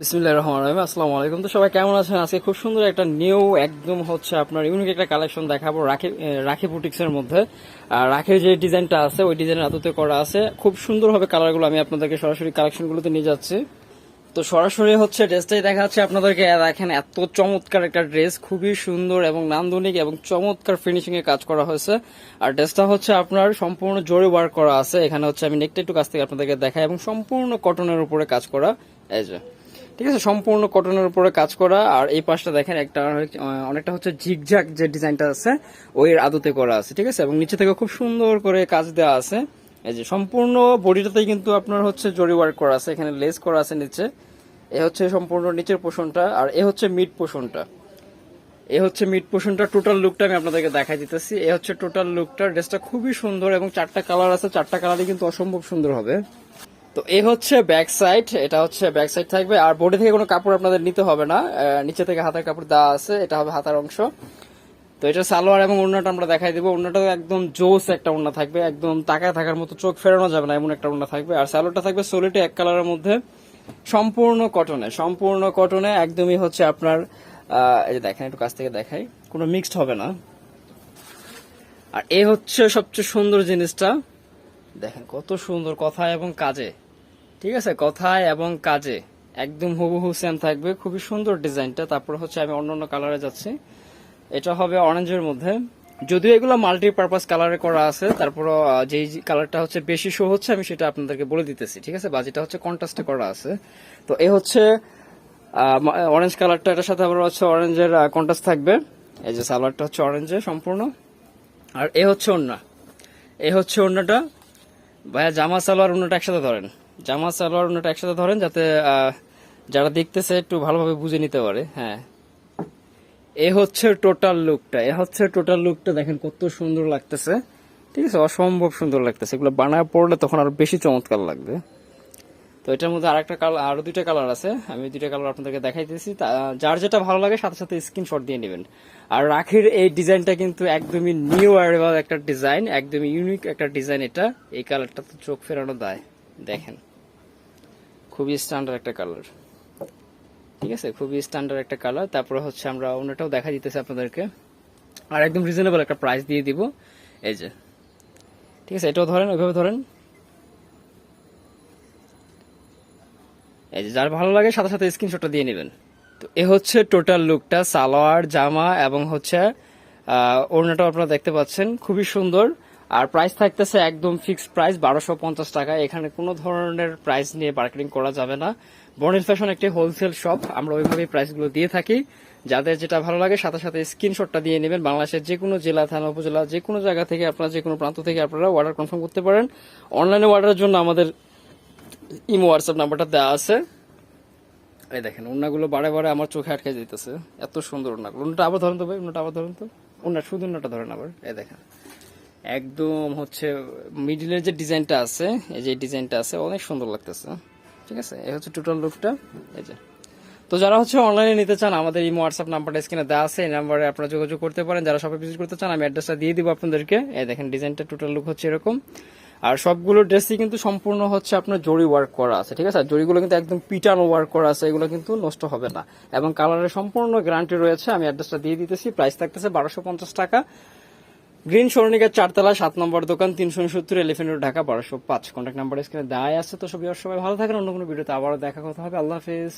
বিসমিল্লাহ রহমান রহিম, আসসালামু আলাইকুম। তো সবাই কেমন আছেন? আজকে খুব সুন্দর একটা নিউ একদম হচ্ছে আপনার ইউনিক একটা কালেকশন দেখাবো রাখি রাখি বুটিক্সের মধ্যে। আর রাখির যে ডিজাইনটা আছে, ওই ডিজাইনের আদতে করা আছে। খুব সুন্দর হবে কালারগুলো আমি আপনাদেরকে সরাসরি কালেকশনগুলোতে নিয়ে যাচ্ছি। তো সরাসরি হচ্ছে ড্রেসটাই দেখা যাচ্ছে আপনাদেরকে দেখেন, এত চমৎকার একটা ড্রেস খুবই সুন্দর এবং নান্দনিক এবং চমৎকার ফিনিশিং এ কাজ করা হয়েছে। আর ড্রেসটা হচ্ছে আপনার সম্পূর্ণ জরি ওয়ার্ক করা আছে। এখানে হচ্ছে আমি নেকটা একটু কাছ থেকে আপনাদেরকে দেখাই এবং সম্পূর্ণ কটনের উপরে কাজ করা। এই যে। ঠিক আছে, সম্পূর্ণ কটনের উপরে কাজ করা, আর এই পাশটা দেখেন একটা অনেকটা হচ্ছে ঝিকঝাক যে ডিজাইনটা আছে, ওই আদতে করা আছে, ঠিক আছে? এবং নিচে থেকে খুব সুন্দর করে কাজ দেওয়া আছে। এই যে সম্পূর্ণ বডিটাতেই কিন্তু আপনার হচ্ছে জরি ওয়ার্ক করা আছে, এখানে লেস করা আছে নিচে। এ হচ্ছে সম্পূর্ণ নিচের পোষণটা, আর এ হচ্ছে মিড পোষণটা। এ হচ্ছে মিড পোর্শনটা টোটাল লুকটা আমি আপনাদেরকে দেখাই দিতেছি। এ হচ্ছে টোটাল লুকটা ড্রেসটা খুবই সুন্দর, এবং চারটা কালার আছে, চারটা কালারই কিন্তু অসম্ভব সুন্দর হবে। তো এ হচ্ছে ব্যাক সাইড এটা হচ্ছে ব্যাক সাইড থাকবে। আর বডি থেকে কোনো কাপড় আপনাদের নিতে হবে না। নিচে থেকে হাতের কাপড় দেওয়া আছে, এটা হবে হাতার অংশ। তো এটা সালোয়ার এবং ওড়নাটা আমরা দেখাই দিব। ওড়নাটা একদম জোস একটা ওড়না থাকবে, একদম তাকায় থাকার মতো চোখ ফেরানো যাবে না, এমন একটা ওড়না থাকবে। আর সালোয়ারটা থাকবে সোলিটি এক কালারের মধ্যে। সম্পূর্ণ কটনে সম্পূর্ণ কটনে একদমই হচ্ছে আপনার এই যে দেখেন, একটু কাছ থেকে দেখাই। কোনো মিক্সড হবে না। আর এ হচ্ছে সবচেয়ে সুন্দর জিনিসটা। দেখেন কত সুন্দর কথা এবং কাজে। ঠিক আছে, কথায় এবং কাজে। একদম হুবহু সেম থাকবে। খুবই সুন্দর ডিজাইনটা। তারপর হচ্ছে আমি অন্য অন্য কালারে যাচ্ছি। এটা হবে অরেঞ্জের মধ্যে। যদিও এগুলো মাল্টিপারপাস কালারে করা আছে তারপর যেই কালারটা হচ্ছে বেশি শো হচ্ছে, আমি সেটা আপনাদেরকে বলে দিতেছি, ঠিক আছে? বাজিটা হচ্ছে কন্ট্রাস্টে করা আছে। তো এ হচ্ছে অরেঞ্জ কালারটা এটার সাথে আবার হচ্ছে অরেঞ্জের কন্ট্রাস্ট থাকবে। এই যে সালোয়ারটা হচ্ছে অরেঞ্জের সম্পূর্ণ। আর এ হচ্ছে ওন্না এ হচ্ছে ওন্নাটা ভাইয়া জামা, সালোয়ার অন্যটা একসাথে ধরেন। জামা সালোয়ার অন্যটা একসাথে ধরেন যাতে যারা দেখতেছে একটু ভালোভাবে বুঝে নিতে পারে হ্যাঁ। এ হচ্ছে টোটাল লুকটা এ হচ্ছে টোটাল লুকটা দেখেন কত সুন্দর লাগতেছে। ঠিক আছে, অসম্ভব সুন্দর লাগতেছে। এগুলো বানায় পড়লে তখন আরও বেশি চমৎকার লাগবে। তো এটার মধ্যে আরেকটা কালার আরও দুইটা কালার আছে। আমি দুইটা কালার আপনাদেরকে দেখাইতেছি। যার যেটা ভালো লাগে সাথে সাথে স্ক্রিনশট দিয়ে নেবেন। আর রাখির এই ডিজাইনটা কিন্তু একদমই নিউ অ্যারেবল একটা ডিজাইন একদমই ইউনিক একটা ডিজাইন এটা। এই কালারটা তো চোখ ফেরানো দায়। দেখেন। খুবই স্ট্যান্ডার্ড একটা কালার ঠিক আছে? খুবই স্ট্যান্ডার্ড একটা কালার তারপরে হচ্ছে আমরা অন্যটাও দেখা দিতেছে আপনাদেরকে। আর একদম রিজনেবল একটা প্রাইস দিয়ে দিব। এই যে। ঠিক আছে? এটাও ধরেন, ওইভাবে ধরেন। এই যে, যার ভালো লাগে সাথে সাথে স্ক্রিনশটটা দিয়ে নেবেন। তো এ হচ্ছে টোটাল লুকটা সালোয়ার, জামা এবং হচ্ছে ওড়নাটাও আপনারা দেখতে পাচ্ছেন। খুবই সুন্দর। আর প্রাইস থাকতেছে একদম ফিক্সড প্রাইস বারোশো পঞ্চাশ টাকা। এখানে কোনো ধরনের প্রাইস নিয়ে মার্কেটিং করা যাবে না। বর্ণিল ফ্যাশন একটি হোলসেল শপ আমরা ওইভাবেই প্রাইসগুলো দিয়ে থাকি। যাদের যেটা ভালো লাগে, সাথে সাথে স্ক্রিনশটটা দিয়ে নেবেন। বাংলাদেশের যে কোনো জেলা, থানা, উপজেলা যে কোনো জায়গা থেকে আপনারা যে কোনো প্রান্ত থেকে আপনারা অর্ডার কনফার্ম করতে পারেন। অনলাইনে অর্ডারের জন্য আমাদের ইমো হোয়াটসঅ্যাপ নাম্বারটা দেওয়া আছে। এই দেখেন ওনাগুলো বারে বারে আমার চোখে আটকে যেতেছে এত সুন্দর ওনাগুলো ওনাটা আবার ধরেন তো ভাই ওনাটা আবার ধরেন তো। ওনার শুধু ওনাটা ধরেন আবার। এই দেখেন। একদম হচ্ছে মিডিলের যে ডিজাইনটা আছে, এই যে ডিজাইনটা আছে, অনেক সুন্দর লাগতেছে। ঠিক আছে? এই হচ্ছে টোটাল লুকটা এই যে। তো যারা হচ্ছে অনলাইনে নিতে চান, আমাদের এই হোয়াটসঅ্যাপ নাম্বারটা স্ক্রিনে দেওয়া আছে, এই নাম্বারে আপনারা যোগাযোগ করতে পারেন। যারা শপে ভিজিট করতে চান, আমি অ্যাড্রেসটা দিয়ে দিব আপনাদেরকে। এই দেখেন ডিজাইনটা টোটাল লুক হচ্ছে এরকম। আর সবগুলো ড্রেসই কিন্তু সম্পূর্ণ হচ্ছে আপনার জরি ওয়ার্ক করা আছে, ঠিক আছে? আর জরিগুলো কিন্তু একদম পিটানো ওয়ার্ক করা আছে, এগুলো কিন্তু নষ্ট হবে না। এবং কালারের সম্পূর্ণ গ্যারান্টি রয়েছে, আমি অ্যাড্রেসটা দিয়ে দিতেছি। প্রাইস থাকতেছে বারোশো পঞ্চাশ টাকা। গ্রিন সরণিকার চারতলা, সাত নম্বর দোকান তিনশো উনসত্তর এলিফেন্ট রোড, ঢাকা, বারোশো পাঁচ। কন্ট্যাক্ট নাম্বার স্ক্রিনে দেওয়া আছে তো সবাই সবাই ভালো থাকেন, অন্য কোনো ভিডিওতে আবারও দেখা কথা হবে। আল্লাহ হাফিজ।